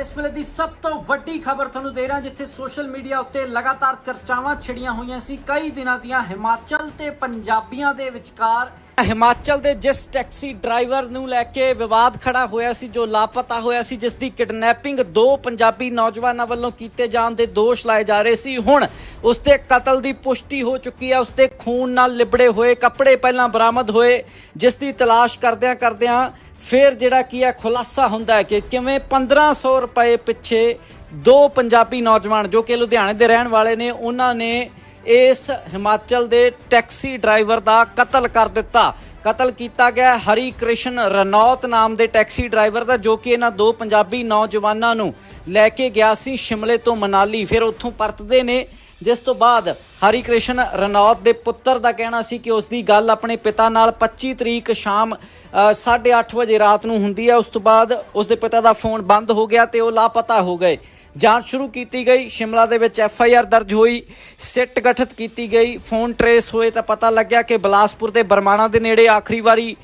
ਇਸ ਵੇਲੇ ਦੀ ਸਭ ਤੋਂ ਵੱਡੀ ਖਬਰ ਤੁਹਾਨੂੰ ਦੇ ਰਿਹਾ, ਜਿੱਥੇ ਸੋਸ਼ਲ ਮੀਡੀਆ ਉੱਤੇ ਲਗਾਤਾਰ ਚਰਚਾਵਾਂ ਛਿੜੀਆਂ ਹੋਈਆਂ ਸੀ। ਕਈ ਦਿਨਾਂ ਦੀਆਂ ਹਿਮਾਚਲ ਤੇ ਪੰਜਾਬੀਆਂ ਦੇ ਵਿਚਕਾਰ ਹਿਮਾਚਲ ਦੇ ਜਿਸ ਟੈਕਸੀ ਡਰਾਈਵਰ ਨੂੰ ਲੈ ਕੇ ਵਿਵਾਦ ਖੜਾ ਹੋਇਆ ਸੀ, ਜੋ ਲਾਪਤਾ ਹੋਇਆ ਸੀ, ਜਿਸ ਦੀ ਕਿਡਨੈਪਿੰਗ ਦੋ ਪੰਜਾਬੀ ਨੌਜਵਾਨਾਂ ਵੱਲੋਂ ਕੀਤੇ ਜਾਣ ਦੇ ਦੋਸ਼ ਲਾਏ ਜਾ ਰਹੇ ਸੀ। ਹੁਣ ਉਸ ਤੇ ਕਤਲ ਦੀ ਪੁਸ਼ਟੀ ਹੋ ਚੁੱਕੀ ਹੈ ਉਸ ਤੇ ਖੂਨ ਨਾਲ ਲਿਬੜੇ ਹੋਏ ਕੱਪੜੇ ਪਹਿਲਾਂ ਬਰਾਮਦ ਹੋਏ, ਜਿਸ ਦੀ ਤਲਾਸ਼ ਕਰਦਿਆਂ ਕਰਦਿਆਂ ਫਿਰ ਜਿਹੜਾ ਕੀ ਹੈ, ਖੁਲਾਸਾ ਹੁੰਦਾ ਹੈ ਕਿ ਕਿਵੇਂ 1500 ਰੁਪਏ ਪਿੱਛੇ ਦੋ ਪੰਜਾਬੀ ਨੌਜਵਾਨ, ਜੋ ਕਿ ਲੁਧਿਆਣੇ ਦੇ ਰਹਿਣ ਵਾਲੇ ਨੇ, ਉਹਨਾਂ ਨੇ ਇਸ ਹਿਮਾਚਲ ਦੇ ਟੈਕਸੀ ਡਰਾਈਵਰ ਦਾ ਕਤਲ ਕਰ ਦਿੱਤਾ। ਕਤਲ ਕੀਤਾ ਗਿਆ ਹਰੀ ਕ੍ਰਿਸ਼ਨ ਰਣੌਤ ਨਾਮ ਦੇ ਟੈਕਸੀ ਡਰਾਈਵਰ ਦਾ, ਜੋ ਕਿ ਇਹਨਾਂ ਦੋ ਪੰਜਾਬੀ ਨੌਜਵਾਨਾਂ ਨੂੰ ਲੈ ਕੇ ਗਿਆ ਸੀ ਸ਼ਿਮਲੇ ਤੋਂ ਮਨਾਲੀ। ਫਿਰ ਉੱਥੋਂ ਪਰਤਦੇ ਨੇ ਜਿਸ ਤੋਂ ਬਾਅਦ ਹਰੀ ਕ੍ਰਿਸ਼ਨ ਰਣੌਤ ਦੇ ਪੁੱਤਰ ਦਾ ਕਹਿਣਾ ਸੀ ਕਿ ਉਸ ਦੀ ਗੱਲ ਆਪਣੇ ਪਿਤਾ ਨਾਲ 25 ਤਰੀਕ ਸ਼ਾਮ ਅ, 8:30 ਵਜੇ ਰਾਤ ਨੂੰ ਹੁੰਦੀ ਹੈ ਉਸ ਤੋਂ ਬਾਅਦ ਉਸ ਦੇ ਪਿਤਾ ਦਾ ਫੋਨ ਬੰਦ ਹੋ ਗਿਆ ਤੇ ਉਹ ਲਾਪਤਾ ਹੋ ਗਏ। ਜਾਂਚ ਸ਼ੁਰੂ ਕੀਤੀ ਗਈ। ਸ਼ਿਮਲਾ ਦੇ ਵਿੱਚ ਐਫ ਆਈ ਆਰ ਦਰਜ ਹੋਈ। ਸਿੱਟ ਗਠਿਤ ਕੀਤੀ ਗਈ। ਫੋਨ ਟਰੇਸ ਹੋਏ ਤਾਂ ਪਤਾ ਲੱਗਿਆ ਕਿ ਬਲਾਸਪੁਰ ਦੇ ਬਰਮਾਣਾ ਦੇ ਨੇੜੇ ਆਖਰੀ ਵਾਰੀ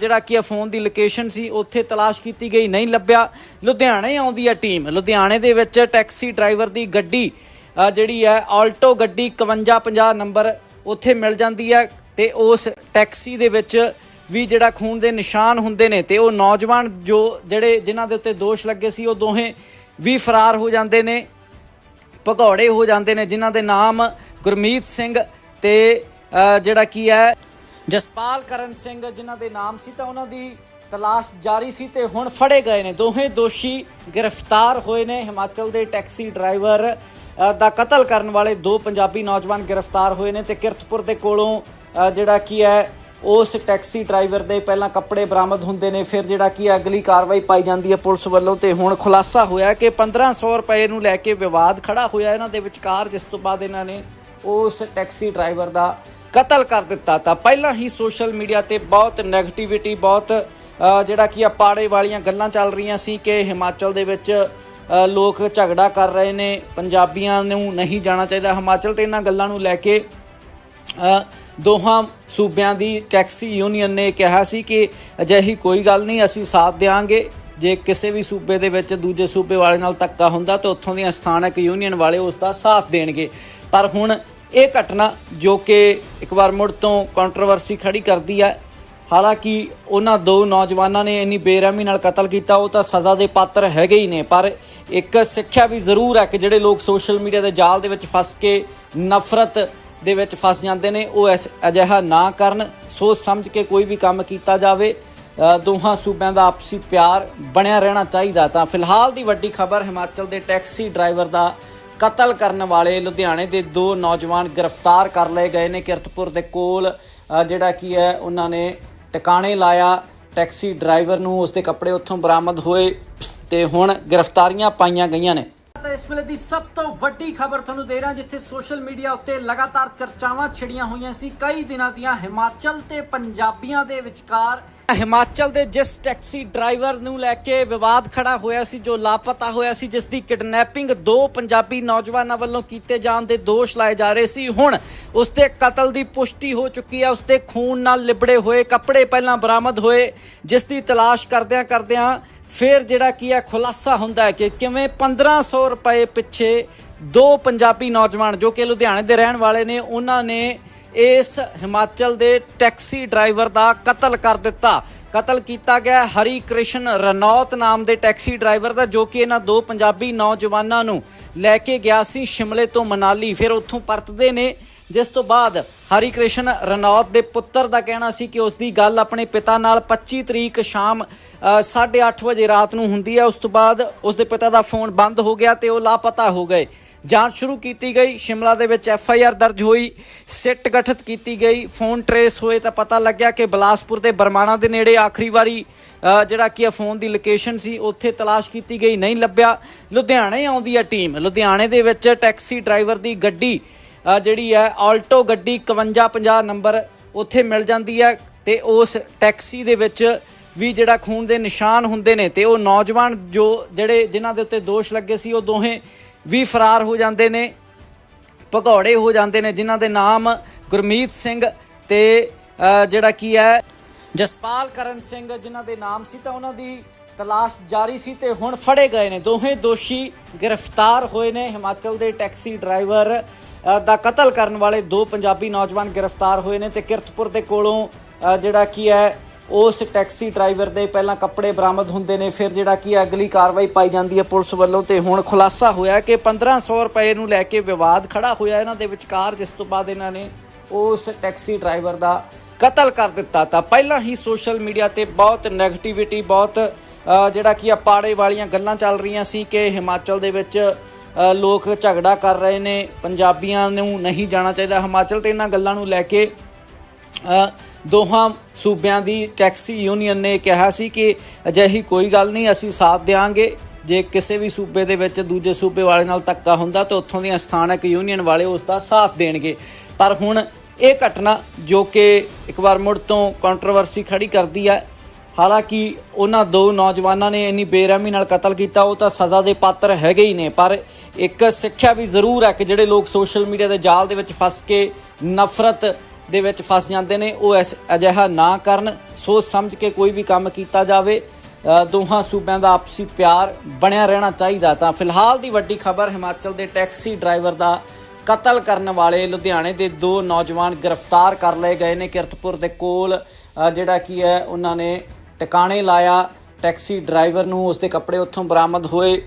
ਜਿਹੜਾ ਕੀ ਆ ਫੋਨ ਦੀ ਲੋਕੇਸ਼ਨ ਸੀ ਉੱਥੇ ਤਲਾਸ਼ ਕੀਤੀ ਗਈ। ਨਹੀਂ ਲੱਭਿਆ। ਲੁਧਿਆਣੇ ਆਉਂਦੀ ਹੈ ਟੀਮ। ਲੁਧਿਆਣੇ ਦੇ ਵਿੱਚ ਟੈਕਸੀ ਡਰਾਈਵਰ ਦੀ ਗੱਡੀ ਜਿਹੜੀ ਹੈ, ਆਲਟੋ ਗੱਡੀ 5150 ਨੰਬਰ ਉੱਥੇ ਮਿਲ ਜਾਂਦੀ ਹੈ ਤੇ ਉਸ ਟੈਕਸੀ ਦੇ ਵਿੱਚ ਵੀ ਜਿਹੜਾ ਖੂਨ ਦੇ ਨਿਸ਼ਾਨ ਹੁੰਦੇ ਨੇ ਤੇ ਉਹ ਨੌਜਵਾਨ ਜੋ ਜਿਹੜੇ ਜਿਨ੍ਹਾਂ ਦੇ ਉੱਤੇ ਦੋਸ਼ ਲੱਗੇ ਸੀ, ਉਹ ਦੋਹੇ ਵੀ ਫਰਾਰ ਹੋ ਜਾਂਦੇ ਨੇ, ਭਗੌੜੇ ਹੋ ਜਾਂਦੇ ਨੇ, ਜਿਨ੍ਹਾਂ ਦੇ ਨਾਮ ਗੁਰਮੀਤ ਸਿੰਘ ਤੇ ਜਿਹੜਾ ਕੀ ਹੈ, ਜਸਪਾਲ ਕਰਨ ਸਿੰਘ ਜਿਨ੍ਹਾਂ ਦੇ ਨਾਮ ਸੀ, ਤਾਂ ਉਹਨਾਂ ਦੀ ਤਲਾਸ਼ ਜਾਰੀ ਸੀ ਤੇ ਹੁਣ ਫੜੇ ਗਏ ਨੇ। ਦੋਹੇ ਦੋਸ਼ੀ ਗ੍ਰਿਫਤਾਰ ਹੋਏ ਨੇ। ਹਿਮਾਚਲ ਦੇ ਟੈਕਸੀ ਡਰਾਈਵਰ ਦਾ ਕਤਲ ਕਰਨ ਵਾਲੇ ਦੋ ਪੰਜਾਬੀ ਨੌਜਵਾਨ ਗ੍ਰਿਫਤਾਰ ਹੋਏ ਨੇ ਤੇ ਕਿਰਤਪੁਰ ਦੇ ਕੋਲੋਂ ਜਿਹੜਾ ਕੀ ਹੈ, ਉਸ ਟੈਕਸੀ ਡਰਾਈਵਰ ਦੇ ਪਹਿਲਾਂ ਕੱਪੜੇ ਬਰਾਮਦ ਹੁੰਦੇ ਨੇ। ਫਿਰ ਜਿਹੜਾ ਕੀ ਅਗਲੀ ਕਾਰਵਾਈ ਪਾਈ ਜਾਂਦੀ ਹੈ ਪੁਲਿਸ ਵੱਲੋਂ ਤੇ ਹੁਣ ਖੁਲਾਸਾ ਹੋਇਆ ਕਿ 1500 ਰੁਪਏ ਨੂੰ ਲੈ ਕੇ ਵਿਵਾਦ ਖੜਾ ਹੋਇਆ ਇਹਨਾਂ ਦੇ ਵਿਚਕਾਰ ਜਿਸ ਤੋਂ ਬਾਅਦ ਇਹਨਾਂ ਨੇ ਉਸ ਟੈਕਸੀ ਡਰਾਈਵਰ ਦਾ ਕਤਲ ਕਰ ਦਿੱਤਾ। ਤਾਂ ਪਹਿਲਾਂ ਹੀ ਸੋਸ਼ਲ ਮੀਡੀਆ ਤੇ ਬਹੁਤ 네ਗੇਟਿਵਿਟੀ ਬਹੁਤ ਜਿਹੜਾ ਕੀ ਆ ਪਾੜੇ ਵਾਲੀਆਂ ਗੱਲਾਂ ਚੱਲ ਰਹੀਆਂ ਸੀ ਕਿ ਹਿਮਾਚਲ ਦੇ ਵਿੱਚ ਲੋਕ ਝਗੜਾ ਕਰ ਰਹੇ ਨੇ, ਪੰਜਾਬੀਆਂ ਨੂੰ ਨਹੀਂ ਜਾਣਾ ਚਾਹੀਦਾ। ਹਿਮਾਚਲ ਤੇ ਇਹਨਾਂ ਗੱਲਾਂ ਨੂੰ ਲੈ ਕੇ ਦੋਹਾਂ ਸੂਬਿਆਂ ਦੀ ਟੈਕਸੀ ਯੂਨੀਅਨ ਨੇ ਕਿਹਾ ਸੀ ਕਿ ਅਜਿਹੀ ਕੋਈ ਗੱਲ ਨਹੀਂ, ਅਸੀਂ ਸਾਥ ਦੇਵਾਂਗੇ ਜੇ ਕਿਸੇ ਵੀ ਸੂਬੇ ਦੇ ਵਿੱਚ ਦੂਜੇ ਸੂਬੇ ਵਾਲੇ ਨਾਲ ਧੱਕਾ ਹੁੰਦਾ, ਤਾਂ ਉੱਥੋਂ ਦੀਆਂ ਸਥਾਨਕ ਯੂਨੀਅਨ ਵਾਲੇ ਉਸ ਦਾ ਸਾਥ ਦੇਣਗੇ। ਪਰ ਹੁਣ ਇਹ ਘਟਨਾ ਜੋ ਕਿ ਇੱਕ ਵਾਰ ਮੁੜ ਤੋਂ ਕੰਟਰੋਵਰਸੀ ਖੜੀ ਕਰਦੀ ਹੈ ਹਾਲਾਂਕਿ ਉਹਨਾਂ ਦੋ ਨੌਜਵਾਨਾਂ ਨੇ ਇੰਨੀ ਬੇਰਹਿਮੀ ਨਾਲ ਕਤਲ ਕੀਤਾ, ਉਹ ਤਾਂ ਸਜ਼ਾ ਦੇ ਪਾਤਰ ਹੈਗੇ ਹੀ ਨੇ, ਪਰ ਇੱਕ ਸਿੱਖਿਆ ਵੀ ਜ਼ਰੂਰ ਹੈ ਕਿ ਜਿਹੜੇ ਲੋਕ ਸੋਸ਼ਲ ਮੀਡੀਆ ਦੇ ਜਾਲ ਦੇ ਵਿੱਚ ਫਸ ਕੇ ਨਫ਼ਰਤ ਦੇ ਵਿੱਚ ਫਸ ਜਾਂਦੇ ਨੇ, ਉਹ ਐਸ, ਅਜਿਹਾ ਨਾ ਕਰਨ। ਸੋਚ ਸਮਝ ਕੇ ਕੋਈ ਵੀ ਕੰਮ ਕੀਤਾ ਜਾਵੇ ਦੋਹਾਂ ਸੂਬਿਆਂ ਦਾ ਆਪਸੀ ਪਿਆਰ ਬਣਿਆ ਰਹਿਣਾ ਚਾਹੀਦਾ। ਤਾਂ ਫਿਲਹਾਲ ਦੀ ਵੱਡੀ ਖਬਰ, ਹਿਮਾਚਲ ਦੇ ਟੈਕਸੀ ਡਰਾਈਵਰ ਦਾ ਕਤਲ ਕਰਨ ਵਾਲੇ ਲੁਧਿਆਣੇ ਦੇ ਦੋ ਨੌਜਵਾਨ ਗ੍ਰਿਫਤਾਰ ਕਰ ਲਏ ਗਏ ਨੇ। ਕਿਰਤਪੁਰ ਦੇ ਕੋਲ ਜਿਹੜਾ ਕੀ ਹੈ, ਉਹਨਾਂ ਨੇ ਟਿਕਾਣੇ ਲਾਇਆ, ਟੈਕਸੀ ਡਰਾਈਵਰ ਨੂੰ ਉਸਦੇ ਕੱਪੜੇ ਉੱਥੋਂ ਬਰਾਮਦ ਹੋਏ ਤੇ ਹੁਣ ਗ੍ਰਿਫਤਾਰੀਆਂ ਪਾਈਆਂ ਗਈਆਂ ਨੇ। ਤਾਂ ਇਸ ਵੇਲੇ ਦੀ ਸਭ ਤੋਂ ਵੱਡੀ ਖਬਰ ਤੁਹਾਨੂੰ ਦੇ ਰਿਹਾ, ਜਿੱਥੇ ਸੋਸ਼ਲ ਮੀਡੀਆ ਉੱਤੇ ਲਗਾਤਾਰ ਚਰਚਾਵਾਂ ਛਿੜੀਆਂ ਹੋਈਆਂ ਸੀ। ਕਈ ਦਿਨਾਂ ਦੀਆਂ ਹਿਮਾਚਲ ਤੇ ਪੰਜਾਬੀਆਂ ਦੇ ਵਿਚਕਾਰ ਹਿਮਾਚਲ ਦੇ ਜਿਸ ਟੈਕਸੀ ਡਰਾਈਵਰ ਨੂੰ ਲੈ ਕੇ ਵਿਵਾਦ ਖੜਾ ਹੋਇਆ ਸੀ, ਜੋ ਲਾਪਤਾ ਹੋਇਆ ਸੀ, ਜਿਸ ਦੀ ਕਿਡਨੈਪਿੰਗ ਦੋ ਪੰਜਾਬੀ ਨੌਜਵਾਨਾਂ ਵੱਲੋਂ ਕੀਤੇ ਜਾਣ ਦੇ ਦੋਸ਼ ਲਾਏ ਜਾ ਰਹੇ ਸੀ। ਹੁਣ ਉਸ ਤੇ ਕਤਲ ਦੀ ਪੁਸ਼ਟੀ ਹੋ ਚੁੱਕੀ ਹੈ। ਉਸ ਤੇ ਖੂਨ ਨਾਲ ਲਿਬੜੇ ਹੋਏ ਕੱਪੜੇ ਪਹਿਲਾਂ ਬਰਾਮਦ ਹੋਏ, ਜਿਸ ਦੀ ਤਲਾਸ਼ ਕਰਦਿਆਂ ਕਰਦਿਆਂ ਫਿਰ ਜਿਹੜਾ ਕੀ ਹੈ, ਖੁਲਾਸਾ ਹੁੰਦਾ ਹੈ ਕਿ ਕਿਵੇਂ 1500 ਰੁਪਏ ਪਿੱਛੇ ਦੋ ਪੰਜਾਬੀ ਨੌਜਵਾਨ, ਜੋ ਕਿ ਲੁਧਿਆਣੇ ਦੇ ਰਹਿਣ ਵਾਲੇ ਨੇ, ਉਹਨਾਂ ਨੇ ਇਸ ਹਿਮਾਚਲ ਦੇ ਟੈਕਸੀ ਡਰਾਈਵਰ ਦਾ ਕਤਲ ਕਰ ਦਿੱਤਾ। ਕਤਲ ਕੀਤਾ ਗਿਆ ਹਰੀ ਕ੍ਰਿਸ਼ਨ ਰਨੌਤ ਨਾਮ ਦੇ ਟੈਕਸੀ ਡਰਾਈਵਰ ਦਾ ਜੋ ਕਿ ਇਹਨਾਂ ਦੋ ਪੰਜਾਬੀ ਨੌਜਵਾਨਾਂ ਨੂੰ ਲੈ ਕੇ ਗਿਆ ਸੀ ਸ਼ਿਮਲੇ ਤੋਂ ਮਨਾਲੀ। ਫਿਰ ਉੱਥੋਂ ਪਰਤਦੇ ਨੇ ਜਿਸ ਤੋਂ ਬਾਅਦ ਹਰੀ ਕ੍ਰਿਸ਼ਨ ਰਣੌਤ ਦੇ ਪੁੱਤਰ ਦਾ ਕਹਿਣਾ ਸੀ ਕਿ ਉਸ ਦੀ ਗੱਲ ਆਪਣੇ ਪਿਤਾ ਨਾਲ 25 ਤਰੀਕ ਸ਼ਾਮ ਅ, 8:30 ਵਜੇ ਰਾਤ ਨੂੰ ਹੁੰਦੀ ਹੈ। ਉਸ ਤੋਂ ਬਾਅਦ ਉਸ ਦੇ ਪਿਤਾ ਦਾ ਫੋਨ ਬੰਦ ਹੋ ਗਿਆ ਤੇ ਉਹ ਲਾਪਤਾ ਹੋ ਗਏ। ਜਾਂਚ ਸ਼ੁਰੂ ਕੀਤੀ ਗਈ। ਸ਼ਿਮਲਾ ਦੇ ਵਿੱਚ ਐਫ ਆਈ ਆਰ ਦਰਜ ਹੋਈ, ਸਿੱਟ ਗਠਿਤ ਕੀਤੀ ਗਈ, ਫੋਨ ਟਰੇਸ ਹੋਏ ਤਾਂ ਪਤਾ ਲੱਗਿਆ ਕਿ ਬਲਾਸਪੁਰ ਦੇ ਬਰਮਾਣਾ ਦੇ ਨੇੜੇ ਆਖਰੀ ਵਾਰੀ ਜਿਹੜਾ ਕੀ ਆ ਫੋਨ ਦੀ ਲੋਕੇਸ਼ਨ ਸੀ, ਉੱਥੇ ਤਲਾਸ਼ ਕੀਤੀ ਗਈ, ਨਹੀਂ ਲੱਭਿਆ। ਲੁਧਿਆਣੇ ਆਉਂਦੀ ਹੈ ਟੀਮ। ਲੁਧਿਆਣੇ ਦੇ ਵਿੱਚ ਟੈਕਸੀ ਡਰਾਈਵਰ ਦੀ ਗੱਡੀ ਜਿਹੜੀ ਹੈ, ਆਲਟੋ ਗੱਡੀ 5150 ਨੰਬਰ ਉੱਥੇ ਮਿਲ ਜਾਂਦੀ ਹੈ ਤੇ ਉਸ ਟੈਕਸੀ ਦੇ ਵਿੱਚ ਵੀ ਜਿਹੜਾ ਖੂਨ ਦੇ ਨਿਸ਼ਾਨ ਹੁੰਦੇ ਨੇ ਤੇ ਉਹ ਨੌਜਵਾਨ ਜੋ, ਜਿਹੜੇ ਜਿਨ੍ਹਾਂ ਦੇ ਉੱਤੇ ਦੋਸ਼ ਲੱਗੇ ਸੀ, ਉਹ ਦੋਹੇ ਵੀ ਫਰਾਰ ਹੋ ਜਾਂਦੇ ਨੇ, ਭਗੌੜੇ ਹੋ ਜਾਂਦੇ ਨੇ, ਜਿਨ੍ਹਾਂ ਦੇ ਨਾਮ ਗੁਰਮੀਤ ਸਿੰਘ ਤੇ ਜਿਹੜਾ ਕੀ ਹੈ, ਜਸਪਾਲ ਕਰਨ ਸਿੰਘ ਜਿਨ੍ਹਾਂ ਦੇ ਨਾਮ ਸੀ ਤਾਂ ਉਹਨਾਂ ਦੀ ਤਲਾਸ਼ ਜਾਰੀ ਸੀ ਤੇ ਹੁਣ ਫੜੇ ਗਏ ਨੇ। ਦੋਹੇ ਦੋਸ਼ੀ ਗ੍ਰਿਫਤਾਰ ਹੋਏ ਨੇ। ਹਿਮਾਚਲ ਦੇ ਟੈਕਸੀ ਡਰਾਈਵਰ ਦਾ ਕਤਲ ਕਰਨ ਵਾਲੇ ਦੋ ਪੰਜਾਬੀ ਨੌਜਵਾਨ ਗ੍ਰਿਫਤਾਰ ਹੋਏ ਨੇ ਤੇ ਕਿਰਤਪੁਰ ਦੇ ਕੋਲੋਂ ਜਿਹੜਾ ਕੀ ਹੈ ਉਸ ਟੈਕਸੀ ਡਰਾਈਵਰ ਦੇ ਪਹਿਲਾਂ ਕੱਪੜੇ ਬਰਾਮਦ ਹੁੰਦੇ ਨੇ, ਫਿਰ ਜਿਹੜਾ ਕੀ ਅਗਲੀ ਕਾਰਵਾਈ ਪਾਈ ਜਾਂਦੀ ਹੈ ਪੁਲਿਸ ਵੱਲੋਂ ਤੇ ਹੁਣ ਖੁਲਾਸਾ ਹੋਇਆ ਕਿ 1500 ਰੁਪਏ ਨੂੰ ਲੈ ਕੇ ਵਿਵਾਦ ਖੜਾ ਹੋਇਆ ਇਹਨਾਂ ਦੇ ਵਿਚਕਾਰ, ਜਿਸ ਤੋਂ ਬਾਅਦ ਇਹਨਾਂ ਨੇ ਉਸ ਟੈਕਸੀ ਡਰਾਈਵਰ ਦਾ ਕਤਲ ਕਰ ਦਿੱਤਾ ਤਾਂ ਪਹਿਲਾਂ ਹੀ ਸੋਸ਼ਲ ਮੀਡੀਆ ਤੇ ਬਹੁਤ 네ਗੇਟਿਵਿਟੀ ਬਹੁਤ ਜਿਹੜਾ ਕੀ ਆ ਪਾੜੇ ਵਾਲੀਆਂ ਗੱਲਾਂ ਚੱਲ ਰਹੀਆਂ ਸੀ ਕਿ ਹਿਮਾਚਲ ਦੇ ਵਿੱਚ ਲੋਕ ਝਗੜਾ ਕਰ ਰਹੇ ਨੇ, ਪੰਜਾਬੀਆਂ ਨੂੰ ਨਹੀਂ ਜਾਣਾ ਚਾਹੀਦਾ ਹਿਮਾਚਲ ਤੇ ਇਹਨਾਂ ਗੱਲਾਂ ਨੂੰ ਲੈ ਕੇ ਦੋਹਾਂ ਸੂਬਿਆਂ ਦੀ ਟੈਕਸੀ ਯੂਨੀਅਨ ਨੇ ਕਿਹਾ ਸੀ ਕਿ ਅਜਿਹੀ ਕੋਈ ਗੱਲ ਨਹੀਂ, ਅਸੀਂ ਸਾਥ ਦੇਵਾਂਗੇ ਜੇ ਕਿਸੇ ਵੀ ਸੂਬੇ ਦੇ ਵਿੱਚ ਦੂਜੇ ਸੂਬੇ ਵਾਲੇ ਨਾਲ ਧੱਕਾ ਹੁੰਦਾ ਤਾਂ ਉੱਥੋਂ ਦੀਆਂ ਸਥਾਨਕ ਯੂਨੀਅਨ ਵਾਲੇ ਉਸ ਦਾ ਸਾਥ ਦੇਣਗੇ। ਪਰ ਹੁਣ ਇਹ ਘਟਨਾ ਜੋ ਕਿ ਇੱਕ ਵਾਰ ਮੁੜ ਤੋਂ ਕੰਟਰੋਵਰਸੀ ਖੜੀ ਕਰਦੀ ਹੈ, ਹਾਲਾਂਕਿ ਉਹਨਾਂ ਦੋ ਨੌਜਵਾਨਾਂ ਨੇ ਇੰਨੀ ਬੇਰਹਿਮੀ ਨਾਲ ਕਤਲ ਕੀਤਾ, ਉਹ ਤਾਂ ਸਜ਼ਾ ਦੇ ਪਾਤਰ ਹੈਗੇ ਹੀ ਨੇ, ਪਰ ਇੱਕ ਸਿੱਖਿਆ ਵੀ ਜ਼ਰੂਰ ਹੈ ਕਿ ਜਿਹੜੇ ਲੋਕ ਸੋਸ਼ਲ ਮੀਡੀਆ ਦੇ ਜਾਲ ਦੇ ਵਿੱਚ ਫਸ ਕੇ ਨਫ਼ਰਤ ਦੇ ਵਿੱਚ ਫਸ ਜਾਂਦੇ ਨੇ, ਉਹ ਐਸ, ਅਜਿਹਾ ਨਾ ਕਰਨ। ਸੋਚ ਸਮਝ ਕੇ ਕੋਈ ਵੀ ਕੰਮ ਕੀਤਾ ਜਾਵੇ ਦੋਹਾਂ ਸੂਬਿਆਂ ਦਾ ਆਪਸੀ ਪਿਆਰ ਬਣਿਆ ਰਹਿਣਾ ਚਾਹੀਦਾ ਤਾਂ। ਫਿਲਹਾਲ ਦੀ ਵੱਡੀ ਖਬਰ ਹਿਮਾਚਲ ਦੇ ਟੈਕਸੀ ਡਰਾਈਵਰ ਦਾ ਕਤਲ ਕਰਨ ਵਾਲੇ ਲੁਧਿਆਣੇ ਦੇ ਦੋ ਨੌਜਵਾਨ ਗ੍ਰਿਫਤਾਰ ਕਰ ਲਏ ਗਏ ਨੇ। ਕਿਰਤਪੁਰ ਦੇ ਕੋਲ ਜਿਹੜਾ ਕੀ ਹੈ, ਉਹਨਾਂ ਨੇ ਟਿਕਾਣੇ ਲਾਇਆ। ਟੈਕਸੀ ਡਰਾਈਵਰ ਨੂੰ ਉਸਦੇ ਕੱਪੜੇ ਉੱਥੋਂ ਬਰਾਮਦ ਹੋਏ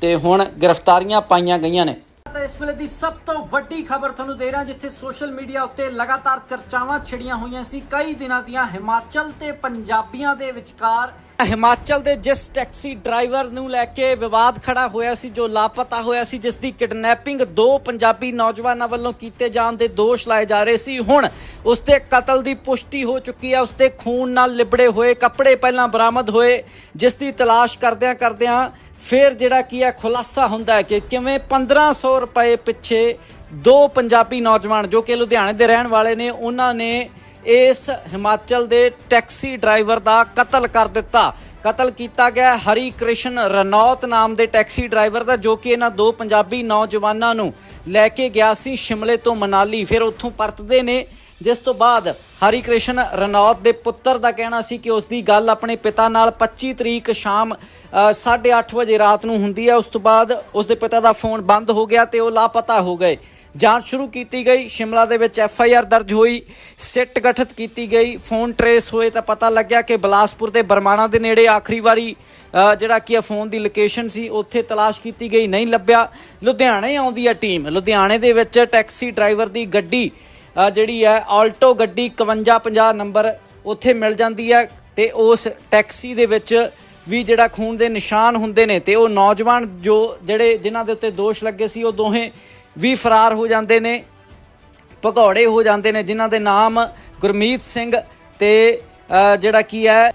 ਤੇ ਹੁਣ ਗ੍ਰਿਫਤਾਰੀਆਂ ਪਾਈਆਂ ਗਈਆਂ ਨੇ। ਤਾਂ ਇਸ ਵੇਲੇ ਦੀ ਸਭ ਤੋਂ ਵੱਡੀ ਖਬਰ ਤੁਹਾਨੂੰ ਦੇ ਰਿਹਾ, ਜਿੱਥੇ ਸੋਸ਼ਲ ਮੀਡੀਆ ਉੱਤੇ ਲਗਾਤਾਰ ਚਰਚਾਵਾਂ ਛਿੜੀਆਂ ਹੋਈਆਂ ਸੀ। ਕਈ ਦਿਨਾਂ ਦੀਆਂ ਹਿਮਾਚਲ ਤੇ ਪੰਜਾਬੀਆਂ ਦੇ ਵਿਚਕਾਰ ਹਿਮਾਚਲ ਦੇ ਜਿਸ ਟੈਕਸੀ ਡਰਾਈਵਰ ਨੂੰ ਲੈ ਕੇ ਵਿਵਾਦ ਖੜਾ ਹੋਇਆ ਸੀ, ਜੋ ਲਾਪਤਾ ਹੋਇਆ ਸੀ, ਜਿਸ ਦੀ ਕਿਡਨੈਪਿੰਗ ਦੋ ਪੰਜਾਬੀ ਨੌਜਵਾਨਾਂ ਵੱਲੋਂ ਕੀਤੇ ਜਾਣ ਦੇ ਦੋਸ਼ ਲਾਏ ਜਾ ਰਹੇ ਸੀ। ਹੁਣ ਉਸ ਦੇ ਕਤਲ ਦੀ ਪੁਸ਼ਟੀ ਹੋ ਚੁੱਕੀ ਹੈ। ਉਸ ਦੇ ਖੂਨ ਨਾਲ ਲਿਬੜੇ ਹੋਏ ਕੱਪੜੇ ਪਹਿਲਾਂ ਬਰਾਮਦ ਹੋਏ, ਜਿਸ ਦੀ ਤਲਾਸ਼ ਕਰਦਿਆਂ ਕਰਦਿਆਂ ਫਿਰ ਜਿਹੜਾ ਕੀ ਹੈ ਖੁਲਾਸਾ ਹੁੰਦਾ ਹੈ ਕਿ ਕਿਵੇਂ 1500 ਰੁਪਏ ਪਿੱਛੇ ਦੋ ਪੰਜਾਬੀ ਨੌਜਵਾਨ, ਜੋ ਕਿ ਲੁਧਿਆਣੇ ਦੇ ਰਹਿਣ ਵਾਲੇ ਨੇ, ਉਹਨਾਂ ਨੇ ਇਸ ਹਿਮਾਚਲ ਦੇ ਟੈਕਸੀ ਡਰਾਈਵਰ ਦਾ ਕਤਲ ਕਰ ਦਿੱਤਾ। ਕਤਲ ਕੀਤਾ ਗਿਆ ਹਰੀ ਕ੍ਰਿਸ਼ਨ ਰਣੌਤ ਨਾਮ ਦੇ ਟੈਕਸੀ ਡਰਾਈਵਰ ਦਾ, ਜੋ ਕਿ ਇਹਨਾਂ ਦੋ ਪੰਜਾਬੀ ਨੌਜਵਾਨਾਂ ਨੂੰ ਲੈ ਕੇ ਗਿਆ ਸੀ ਸ਼ਿਮਲੇ ਤੋਂ ਮਨਾਲੀ। ਫਿਰ ਉੱਥੋਂ ਪਰਤਦੇ ਨੇ ਜਿਸ ਤੋਂ ਬਾਅਦ ਹਰੀ ਕ੍ਰਿਸ਼ਨ ਰਣੌਤ ਦੇ ਪੁੱਤਰ ਦਾ ਕਹਿਣਾ ਸੀ ਕਿ ਉਸ ਦੀ ਗੱਲ ਆਪਣੇ ਪਿਤਾ ਨਾਲ 25 ਤਰੀਕ ਸ਼ਾਮ ਅ, 8:30 ਵਜੇ ਰਾਤ ਨੂੰ ਹੁੰਦੀ ਹੈ। ਉਸ ਤੋਂ ਬਾਅਦ ਉਸ ਦੇ ਪਿਤਾ ਦਾ ਫੋਨ ਬੰਦ ਹੋ ਗਿਆ ਤੇ ਉਹ ਲਾਪਤਾ ਹੋ ਗਏ। ਜਾਂਚ ਸ਼ੁਰੂ ਕੀਤੀ ਗਈ। ਸ਼ਿਮਲਾ ਦੇ ਵਿੱਚ ਐਫ ਆਈ ਆਰ ਦਰਜ ਹੋਈ। ਸਿੱਟ ਗਠਿਤ ਕੀਤੀ ਗਈ। ਫੋਨ ਟਰੇਸ ਹੋਏ ਤਾਂ ਪਤਾ ਲੱਗਿਆ ਕਿ ਬਲਾਸਪੁਰ ਦੇ ਬਰਮਾਣਾ ਦੇ ਨੇੜੇ ਆਖਰੀ ਵਾਰੀ ਜਿਹੜਾ ਕੀ ਆ ਫੋਨ ਦੀ ਲੋਕੇਸ਼ਨ ਸੀ ਉੱਥੇ ਤਲਾਸ਼ ਕੀਤੀ ਗਈ। ਨਹੀਂ ਲੱਭਿਆ। ਲੁਧਿਆਣੇ ਆਉਂਦੀ ਹੈ ਟੀਮ। ਲੁਧਿਆਣੇ ਦੇ ਵਿੱਚ ਟੈਕਸੀ ਡਰਾਈਵਰ ਦੀ ਗੱਡੀ ਜਿਹੜੀ ਹੈ, ਆਲਟੋ ਗੱਡੀ 5150 ਨੰਬਰ ਉੱਥੇ ਮਿਲ ਜਾਂਦੀ ਹੈ ਤੇ ਉਸ ਟੈਕਸੀ ਦੇ ਵਿੱਚ ਵੀ ਜਿਹੜਾ ਖੂਨ ਦੇ ਨਿਸ਼ਾਨ ਹੁੰਦੇ ਨੇ ਤੇ ਉਹ ਨੌਜਵਾਨ ਜੋ ਜਿਹੜੇ ਜਿਨ੍ਹਾਂ ਦੇ ਉੱਤੇ ਦੋਸ਼ ਲੱਗੇ ਸੀ, ਉਹ ਦੋਹੇ ਵੀ ਫਰਾਰ ਹੋ ਜਾਂਦੇ ਨੇ, ਭਗੌੜੇ ਹੋ ਜਾਂਦੇ ਨੇ, ਜਿਨ੍ਹਾਂ ਦੇ ਨਾਮ ਗੁਰਮੀਤ ਸਿੰਘ ਤੇ ਜਿਹੜਾ ਕੀ ਹੈ